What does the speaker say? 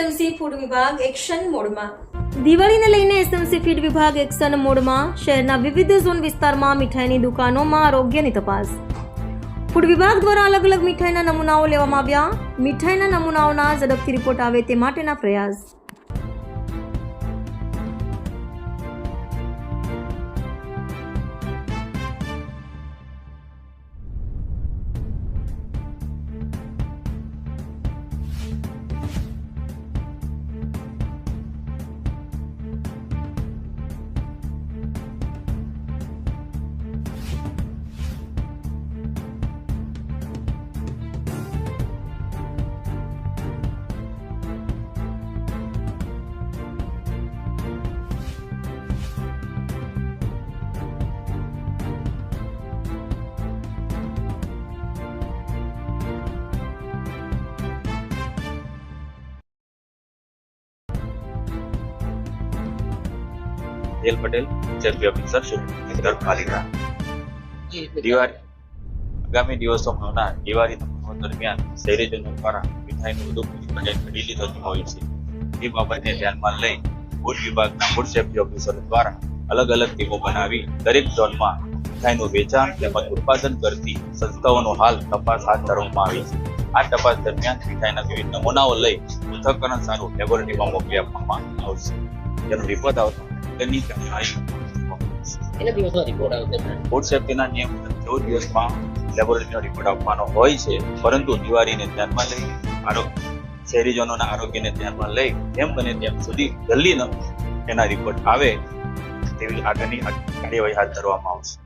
SMC food વિભાગ action મોડમાં દિવાળીને લઈને એસએમસી ફીડ વિભાગ એક્શન મોડમાં શહેરના વિવિધ ઝોન વિસ્તારમાં મીઠાઈની દુકાનોમાં આરોગ્યની તપાસ. ફૂડ વિભાગ દ્વારા અલગ અલગ મીઠાઈના નમૂનાઓ લેવામાં આવ્યા. મીઠાઈના નમૂનાઓના ઝડપથી રિપોર્ટ આવે તે માટેના પ્રયાસ. એલ પટેલ ચેરપી ઓફિસર સુરેન્દ્રનગર પાલિકા દિવાળી આગામી દિવસોમાં આવનાર દિવાળી દરમિયાન શહેરીજનો દ્વારા મીઠાઈનું વધુ બજાર ખરીદી થતું હોય છે. એ બાબતને ધ્યાનમાં લઈ ફૂડ વિભાગના ફૂડ સેફ્ટી ઓફિસર દ્વારા અલગ અલગ ટીમો બનાવી દરેક ઝોનમાં મીઠાઈનું વેચાણ તેમજ ઉત્પાદન કરતી સંસ્થાઓનો હાલ તપાસ હાથ ધરવામાં આવી છે. આ તપાસ દરમિયાન મીઠાઈના વિવિધ નમૂનાઓ લઈ પૃથ્થકરણ સારું લેબોરેટરીમાં મોકલી આપવામાં આવશે. જેનો રિપોર્ટ આવતો તેની. કેટલા દિવસનો રિપોર્ટ આવતો ફૂડ સેફ્ટીના નિયમ ચૌદ દિવસમાં લેબોરેટરીનો રિપોર્ટ આપવાનો હોય છે પરંતુ દિવાળીને ધ્યાનમાં લઈ આરોગ્ય શહેરીજનોના આરોગ્યને ધ્યાનમાં લઈ જેમ બને તેમ સુધી જલ્દી એના રિપોર્ટ આવે તેવી આગળની કાર્યવાહી હાથ ધરવામાં આવશે